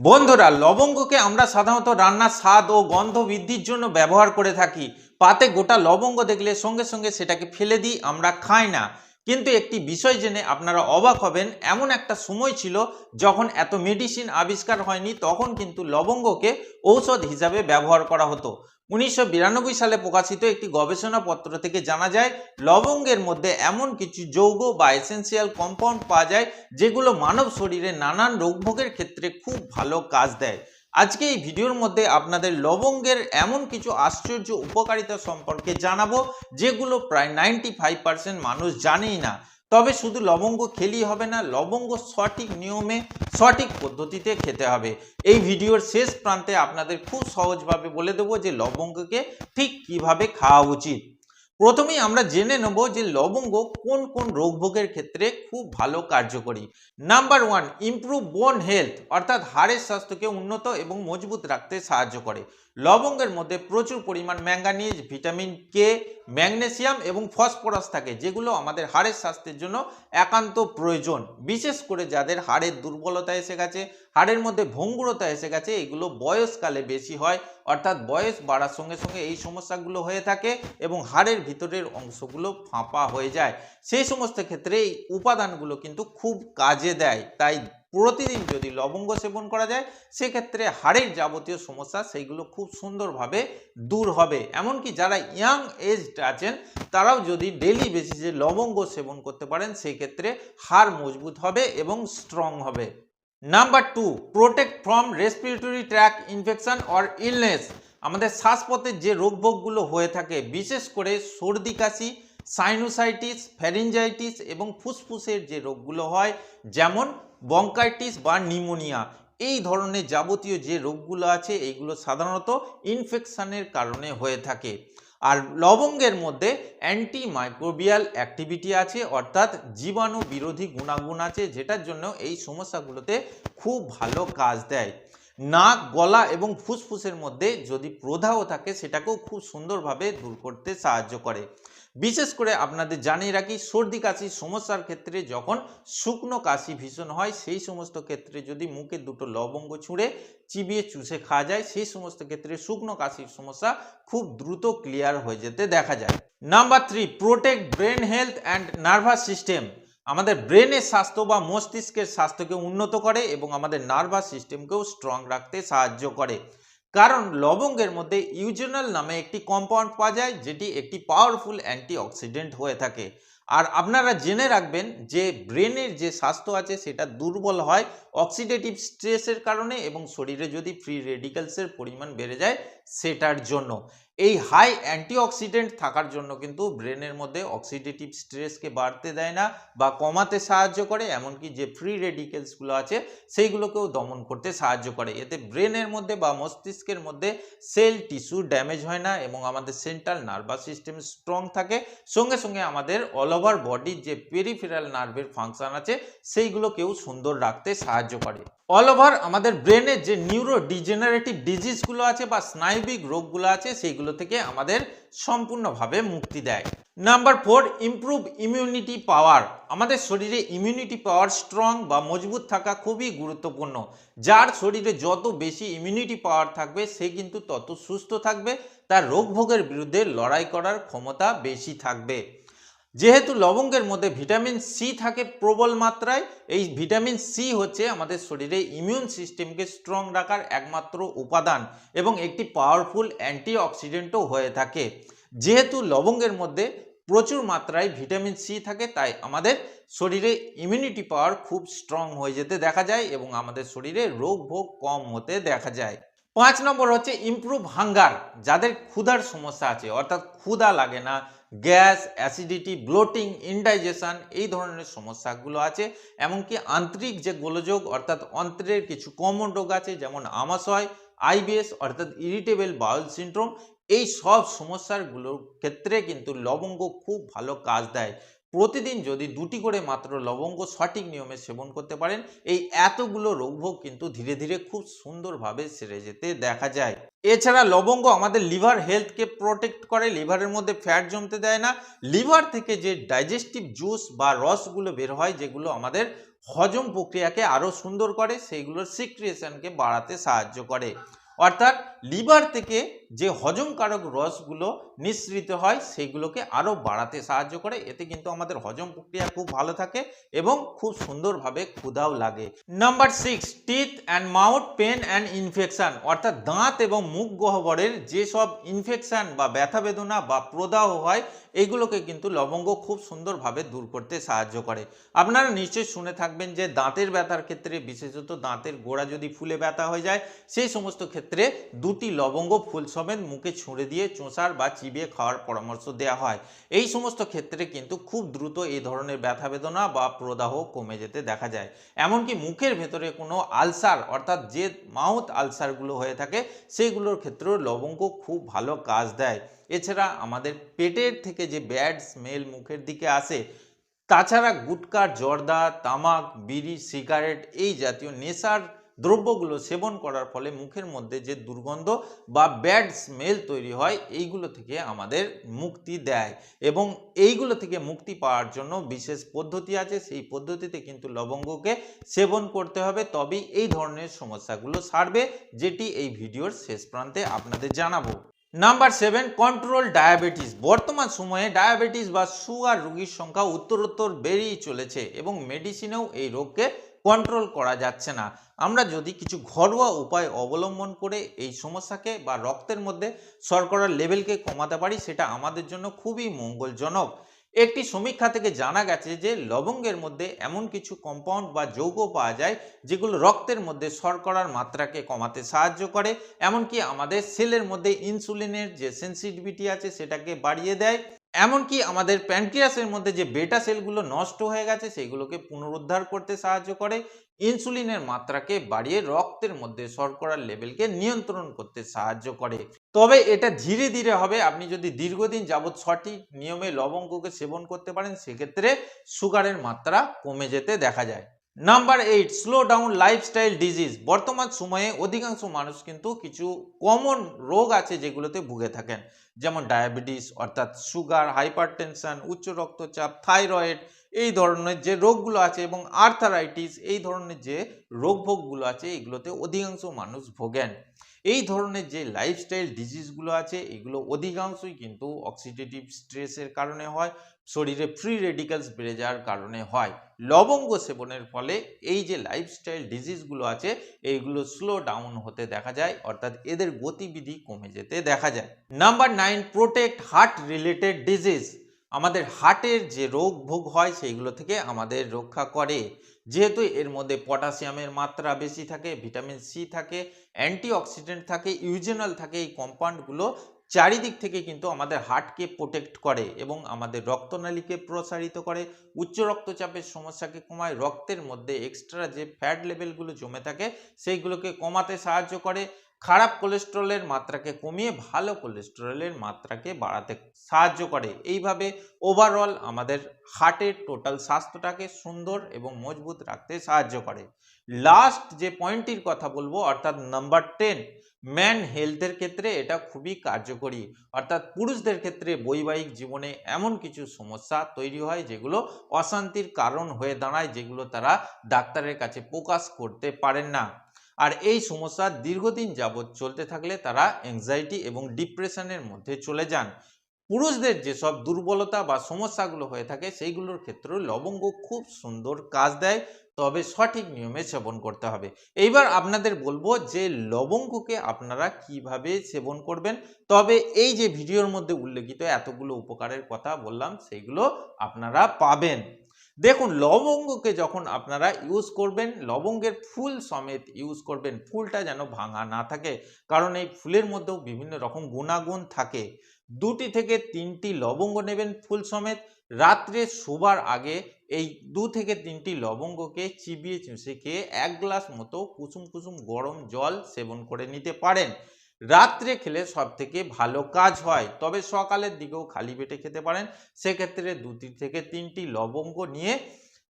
বন্ধুরা, লবঙ্গকে আমরা সাধারণত রান্নার স্বাদ ও গন্ধ বৃদ্ধির জন্য ব্যবহার করে থাকি। পাতে গোটা লবঙ্গ দেখলে সঙ্গে সঙ্গে সেটাকে ফেলে দিই, আমরা খাই না। কিন্তু একটি বিষয় জেনে আপনারা অবাক হবেন, এমন একটা সময় ছিল যখন এত মেডিসিন আবিষ্কার হয়নি, তখন কিন্তু লবঙ্গকে ঔষধ হিসাবে ব্যবহার করা হতো। উনিশশো বিরানব্বই সালে প্রকাশিত একটি গবেষণাপত্র থেকে জানা যায়, লবঙ্গের মধ্যে এমন কিছু যৌগ বা এসেন্সিয়াল কম্পাউন্ড পাওয়া যায়, যেগুলো মানব শরীরে নানান রোগভোগের ক্ষেত্রে খুব ভালো কাজ দেয়। আজকে এই ভিডিওর মধ্যে আপনাদের লবঙ্গের এমন কিছু আশ্চর্য উপকারিতা সম্পর্কে জানাব, যেগুলো প্রায় নাইনটি মানুষ জানেই না। তবে শুধু লবঙ্গ খেলেই হবে না, লবঙ্গ সঠিক নিয়মে, সঠিক পদ্ধতিতে খেতে হবে। এই ভিডিওর শেষ প্রান্তে আপনাদের খুব সহজভাবে বলে দেবো যে লবঙ্গকে ঠিক কীভাবে খাওয়া উচিত। প্রথমেই আমরা জেনে নেব যে লবঙ্গ কোন কোন রোগভোগের ক্ষেত্রে খুব ভালো কার্যকরী। Number one improve bone health অর্থাৎ হাড়ের স্বাস্থ্যকে উন্নত এবং মজবুত রাখতে সাহায্য করে। লবঙ্গের মধ্যে প্রচুর পরিমাণ ম্যাঙ্গানিজ, ভিটামিন কে ম্যাগনেসিয়াম এবং ফসফরাস থাকে, যেগুলো আমাদের হাড়ের স্বাস্থ্যের জন্য একান্ত প্রয়োজন। বিশেষ করে যাদের হাড়ের দুর্বলতা এসে গেছে, হাড়ের মধ্যে ভঙ্গুরতা এসে গেছে, এগুলো বয়সকালে বেশি হয়, অর্থাৎ বয়স বাড়ার সঙ্গে সঙ্গে এই সমস্যাগুলো হয়ে থাকে এবং হাড়ের ভিতরের অংশগুলো ফাঁপা হয়ে যায়। সেই সমস্ত ক্ষেত্রে এই উপাদানগুলো কিন্তু খুব কাজে দেয়। তাই প্রতিদিন যদি লবঙ্গ সেবন করা যায়, সেক্ষেত্রে হাড়ের যাবতীয় সমস্যা সেইগুলো খুব সুন্দরভাবে দূর হবে। এমনকি যারা ইয়াং এজড আছেন, তারাও যদি ডেলি বেসিসে লবঙ্গ সেবন করতে পারেন সেই ক্ষেত্রে হাড় মজবুত হবে এবং স্ট্রং হবে। Number two protect from respiratory tract infection or illness আমাদের শ্বাসপথের যে রোগভোগগুলো হয়ে থাকে, বিশেষ করে সর্দি, কাশি সাইনোসাইটিস ফ্যারিঞ্জাইটিস এবং ফুসফুসের যে রোগগুলো হয়, যেমন বঙ্কাইটিস বা নিউমোনিয়া এই ধরনের যাবতীয় যে রোগগুলো আছে এইগুলো সাধারণত ইনফেকশানের কারণে হয়ে থাকে। আর লবঙ্গের মধ্যে অ্যান্টি মাইক্রোবিয়াল অ্যাক্টিভিটি আছে, অর্থাৎ জীবাণু বিরোধী গুণাগুণ আছে, যেটার জন্য এই সমস্যাগুলোতে খুব ভালো কাজ দেয়। নাক, গলা এবং ফুসফুসের মধ্যে যদি প্রদাহ থাকে, সেটাকেও খুব সুন্দরভাবে দূর করতে সাহায্য করে। বিশেষ করে আপনাদের জানিয়ে রাখি, সর্দি কাশির সমস্যার ক্ষেত্রে যখন শুকনো কাশি ভীষণ হয়, সেই সমস্ত ক্ষেত্রে যদি মুখে দুটো লবঙ্গ ছুঁড়ে চিবিয়ে চুষে খাওয়া যায়, সেই সমস্ত ক্ষেত্রে শুকনো কাশির সমস্যা খুব দ্রুত ক্লিয়ার হয়ে যেতে দেখা যায়। Number three protect brain health and nervous system আমাদের ব্রেনের স্বাস্থ্য বা মস্তিষ্কের স্বাস্থ্যকে উন্নত করে এবং আমাদের নার্ভাস সিস্টেমকেও স্ট্রং রাখতে সাহায্য করে। কারণ লবঙ্গের মধ্যে ইউজেনাল নামে একটি কম্পাউন্ড পাওয়া যায়, যেটি একটি পাওয়ারফুল অ্যান্টিঅক্সিডেন্ট হয়ে থাকে। আর আপনারা জেনে রাখবেন যে ব্রেনের যে স্বাস্থ্য আছে, সেটা দুর্বল হয় অক্সিডেটিভ স্ট্রেসের কারণে এবং শরীরে যদি ফ্রি রেডিক্যালসের পরিমাণ বেড়ে যায়, সেটার জন্য। এই হাই অ্যান্টিঅক্সিডেন্ট থাকার জন্য কিন্তু ব্রেনের মধ্যে অক্সিডেটিভ স্ট্রেসকে বাড়তে দেয় না বা কমাতে সাহায্য করে, এমনকি যে ফ্রি রেডিকেলসগুলো আছে, সেইগুলোকেও দমন করতে সাহায্য করে। এতে ব্রেনের মধ্যে বা মস্তিষ্কের মধ্যে সেল টিস্যু ড্যামেজ হয় না এবং আমাদের সেন্ট্রাল নার্ভাস সিস্টেম স্ট্রং থাকে। সঙ্গে সঙ্গে আমাদের অল ওভার বডির যে পেরিফেরাল নার্ভের ফাংশন আছে, সেইগুলোকেও সুন্দর রাখতে সাহায্য করে। অল ওভার আমাদের ব্রেনের যে নিউরো ডিজেনারেটিভ ডিজিজগুলো আছে বা স্নায়বিক রোগগুলো আছে, সেইগুলো থেকে আমাদের সম্পূর্ণভাবে মুক্তি দেয়। Number four improve immunity power আমাদের শরীরে ইমিউনিটি পাওয়ার স্ট্রং বা মজবুত থাকা খুবই গুরুত্বপূর্ণ। যার শরীরে যত বেশি ইমিউনিটি পাওয়ার থাকবে, সে কিন্তু তত সুস্থ থাকবে। তার রোগভোগের বিরুদ্ধে লড়াই করার ক্ষমতা বেশি থাকবে। যেহেতু লবঙ্গের মধ্যে ভিটামিন সি থাকে প্রবল মাত্রায়, এই ভিটামিন সি হচ্ছে আমাদের শরীরে ইমিউন সিস্টেমকে স্ট্রং রাখার একমাত্র উপাদান এবং একটি পাওয়ারফুল অ্যান্টিঅক্সিডেন্টও হয়ে থাকে। যেহেতু লবঙ্গের মধ্যে প্রচুর মাত্রায় ভিটামিন সি থাকে, তাই আমাদের শরীরে ইমিউনিটি পাওয়ার খুব স্ট্রং হয়ে যেতে দেখা যায় এবং আমাদের শরীরে রোগ ভোগ কম হতে দেখা যায়। পাঁচ নম্বর হচ্ছে ইমপ্রুভ হাঙ্গার যাদের ক্ষুধার সমস্যা আছে, অর্থাৎ ক্ষুধা লাগে না, গ্যাস অ্যাসিডিটি ব্লোটিং ইনডাইজেশন এই ধরনের সমস্যাগুলো আছে, এমনকি আন্তরিক যে গোলযোগ, অর্থাৎ অন্ত্রের কিছু কমন রোগ আছে, যেমন আমাশয় আইবিএস অর্থাৎ ইরিটেবল বাউল সিন্ড্রোম এই সব সমস্যাগুলোর ক্ষেত্রে কিন্তু লবঙ্গ খুব ভালো কাজ দেয়। প্রতিদিন যদি দুটি করে মাত্র লবঙ্গ সঠিক নিয়মে সেবন করতে পারেন, এই এতগুলো রোগভোগ কিন্তু ধীরে ধীরে খুব সুন্দরভাবে সেরে যেতে দেখা যায়। এছাড়া লবঙ্গ আমাদের লিভার হেলথকে প্রোটেক্ট করে, লিভারের মধ্যে ফ্যাট জমতে দেয় না। লিভার থেকে যে ডাইজেস্টিভ জুস বা রসগুলো বের হয়, যেগুলো আমাদের হজম প্রক্রিয়াকে আরও সুন্দর করে, সেইগুলোর সিক্রিয়েশনকে বাড়াতে সাহায্য করে। অর্থাৎ লিভার থেকে যে হজমকারক রসগুলো নিঃসৃত হয়, সেগুলোকে আরও বাড়াতে সাহায্য করে। এতে কিন্তু আমাদের হজম প্রক্রিয়া খুব ভালো থাকে এবং খুব সুন্দরভাবে ক্ষুধাও লাগে। Number six teeth and mouth pain and infection অর্থাৎ দাঁত এবং মুখ গহ্বরের যেসব ইনফেকশান বা ব্যথা বেদনা বা প্রদাহ হয়, এগুলোকে কিন্তু লবঙ্গ খুব সুন্দরভাবে দূর করতে সাহায্য করে। আপনারা নিশ্চয়ই শুনে থাকবেন যে দাঁতের ব্যথার ক্ষেত্রে, বিশেষত দাঁতের গোড়া যদি ফুলে ব্যথা হয়ে যায়, সেই সমস্ত ক্ষেত্রে দুটি লবঙ্গ ফুল সমেত মুখে ছুঁড়ে দিয়ে চোঁচার বা চিবিয়ে খাওয়ার পরামর্শ দেওয়া হয়। এই সমস্ত ক্ষেত্রে কিন্তু খুব দ্রুত এই ধরনের ব্যথা বেদনা বা প্রদাহ কমে যেতে দেখা যায়। এমনকি মুখের ভেতরে কোনো আলসার অর্থাৎ যে মাউথ আলসারগুলো হয়ে থাকে সেইগুলোর ক্ষেত্রেও লবঙ্গ খুব ভালো কাজ দেয়। এছাড়া আমাদের পেটের থেকে যে ব্যাড স্মেল মুখের দিকে আসে, তাছাড়া গুটকা জর্দা, তামাক, বিড়ি, সিগারেট এই জাতীয় নেশার দ্রব্যগুলো সেবন করার ফলে মুখের মধ্যে যে দুর্গন্ধ বা ব্যাড স্মেল তৈরি হয়, এইগুলো থেকে আমাদের মুক্তি দেয় এবং এইগুলো থেকে মুক্তি পাওয়ার জন্য বিশেষ পদ্ধতি আছে। সেই পদ্ধতিতে কিন্তু লবঙ্গকে সেবন করতে হবে। তবেই এই ধরনের সমস্যাগুলো সারবে, যেটি এই ভিডিওর শেষ প্রান্তে আপনাদের জানাব। Number seven, control diabetes. বর্তমান সময়ে ডায়াবেটিস বা সুগার রোগীর সংখ্যা উত্তরোত্তর বেড়েই চলেছে এবং মেডিসিনেও এই রোগকে কন্ট্রোল করা যাচ্ছে না। আমরা যদি কিছু ঘরোয়া উপায় অবলম্বন করে এই সমস্যাকে বা রক্তের মধ্যে শর্করার লেভেলকে কমাতে পারি, সেটা আমাদের জন্য খুবই মঙ্গলজনক। একটি সমীক্ষা থেকে জানা গেছে যে, লবঙ্গের মধ্যে এমন কিছু কম্পাউন্ড বা যৌগ পাওয়া যায়, যেগুলো রক্তের মধ্যে শর্করার মাত্রাকে কমাতে সাহায্য করে। এমনকি আমাদের সেলের মধ্যে ইনসুলিনের যে সেন্সিটিভিটি আছে, সেটাকে বাড়িয়ে দেয়। এমনকি আমাদের প্যানক্রিয়াসের মধ্যে যে বেটা সেলগুলো নষ্ট হয়ে গেছে, সেগুলোকে পুনরুদ্ধার করতে সাহায্য করে। ইনসুলিনের মাত্রাকে বাড়িয়ে রক্তের মধ্যে শর্করার লেভেলকে নিয়ন্ত্রণ করতে সাহায্য করে। তবে এটা ধীরে ধীরে হবে। আপনি যদি দীর্ঘদিন যাবৎ সঠিক নিয়মে লবঙ্গকে সেবন করতে পারেন, সেক্ষেত্রে সুগারের মাত্রা কমে যেতে দেখা যায়। Number eight slow down lifestyle disease বর্তমান সময়ে অধিকাংশ মানুষ কিন্তু কিছু কমন রোগ আছে যেগুলোতে ভুগে থাকেন। যেমন ডায়াবেটিস অর্থাৎ সুগার হাইপারটেনশন উচ্চ রক্তচাপ থাইরয়েড এই ধরনের যে রোগগুলো আছে এবং আর্থারাইটিস এই ধরনের যে রোগভোগগুলো আছে, এগুলোতে অধিকাংশ মানুষ ভোগেন। এই ধরনের যে লাইফস্টাইল ডিজিজগুলো আছে, এগুলো অধিকাংশই কিন্তু অক্সিডেটিভ স্ট্রেসের কারণে হয়, শরীরে ফ্রি রেডিক্যালস বেড়ে যাওয়ার কারণে হয়। লবঙ্গ সেবনের ফলে এই যে লাইফস্টাইল ডিজিজগুলো আছে এইগুলো স্লো ডাউন হতে দেখা যায়, অর্থাৎ এদের গতিবিধি কমে যেতে দেখা যায়। Number nine protect heart related disease আমাদের হার্টের যে রোগ ভোগ হয় সেইগুলো থেকে আমাদের রক্ষা করে। যেহেতু এর মধ্যে পটাশিয়ামের মাত্রা বেশি থাকে, ভিটামিন সি থাকে, অ্যান্টিঅক্সিডেন্ট থাকে, ইউজেনাল থাকে, এই কম্পাউন্ডগুলো চারিদিক থেকে কিন্তু আমাদের হার্টকে প্রোটেক্ট করে এবং আমাদের রক্তনালীকে প্রসারিত করে। উচ্চ রক্তচাপের সমস্যাকে কমায়, রক্তের মধ্যে এক্সট্রা যে ফ্যাট লেভেলগুলো জমে থাকে সেইগুলোকে কমাতে সাহায্য করে। খারাপ কোলেস্ট্রলের মাত্রাকে কমিয়ে ভালো কোলেস্ট্রলের মাত্রাকে বাড়াতে সাহায্য করে। এইভাবে ওভারঅল আমাদের হার্টের টোটাল স্বাস্থ্যটাকে সুন্দর এবং মজবুত রাখতে সাহায্য করে। লাস্ট যে পয়েন্টটির কথা বলব, অর্থাৎ নাম্বার টেন ম্যান হেলথের ক্ষেত্রে এটা খুবই কার্যকরী। অর্থাৎ পুরুষদের ক্ষেত্রে বৈবাহিক জীবনে এমন কিছু সমস্যা তৈরি হয় যেগুলো অশান্তির কারণ হয়ে দাঁড়ায়, যেগুলো তারা ডাক্তারের কাছে প্রকাশ করতে পারেন না। আর এই সমস্যা দীর্ঘদিন যাবৎ চলতে থাকলে তারা অ্যাংজাইটি এবং ডিপ্রেশনের মধ্যে চলে যান। পুরুষদের যেসব দুর্বলতা বা সমস্যাগুলো হয়ে থাকে, সেইগুলোর ক্ষেত্রেও লবঙ্গ খুব সুন্দর কাজ দেয়, তবে সঠিক নিয়মে সেবন করতে হবে। এইবার আপনাদের বলব যে, লবঙ্গকে আপনারা কীভাবে সেবন করবেন? তবে এই যে ভিডিওর মধ্যে উল্লেখিত এতগুলো উপকারের কথা বললাম, সেইগুলো আপনারা পাবেন। দেখুন, লবঙ্গকে যখন আপনারা ইউজ করবেন, লবঙ্গের ফুল সমেত ইউজ করবেন, ফুলটা যেন ভাঙা না থাকে। কারণ এই ফুলের মধ্যেও বিভিন্ন রকম গুণাগুণ থাকে। দুটি থেকে তিনটি লবঙ্গ নেবেন ফুল সমেত। রাত্রে শোবার আগে এই দু থেকে তিনটি লবঙ্গকে চিবিয়ে চুষে খেয়ে এক গ্লাস মতো কুসুম কুসুম গরম জল সেবন করে নিতে পারেন। রাত্রে খেলে সব থেকে ভালো কাজ হয়। তবে সকালের দিকেও খালি পেটে খেতে পারেন। সেক্ষেত্রে দুটি থেকে তিনটি লবঙ্গ নিয়ে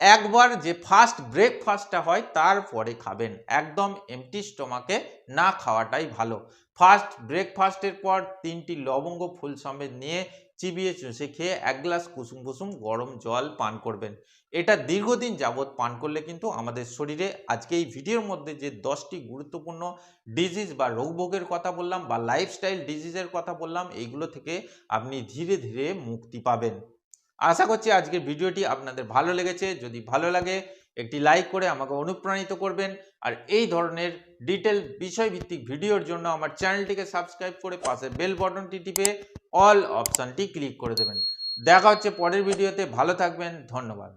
একবার যে ফার্স্ট ব্রেকফাস্টটা হয় তারপরে খাবেন। একদম এমটি স্টোমাকে না খাওয়াটাই ভালো। ফার্স্ট ব্রেকফাস্টের পর তিনটি লবঙ্গ ফুল সমেত নিয়ে চিবিয়ে চুষে খেয়ে এক গ্লাস কুসুম কুসুম গরম জল পান করবেন। এটা দীর্ঘদিন যাবৎ পান করলে কিন্তু আমাদের শরীরে আজকে এই ভিডিওর মধ্যে যে দশটি গুরুত্বপূর্ণ ডিজিজ বা রোগভোগের কথা বললাম বা লাইফস্টাইল ডিজিজের কথা বললাম, এইগুলো থেকে আপনি ধীরে ধীরে মুক্তি পাবেন। আশা করছি আজকের ভিডিওটি আপনাদের ভালো লেগেছে। যদি ভালো লাগে, একটি লাইক করে আমাকে অনুপ্রাণিত করবেন। আর এই ধরনের ডিটেল বিষয়ভিত্তিক ভিডিওর জন্য আমার চ্যানেলটিকে সাবস্ক্রাইব করে পাশে বেল বটনটি টিপে অল অপশানটি ক্লিক করে দেবেন। দেখা হচ্ছে পরের ভিডিওতে। ভালো থাকবেন। ধন্যবাদ।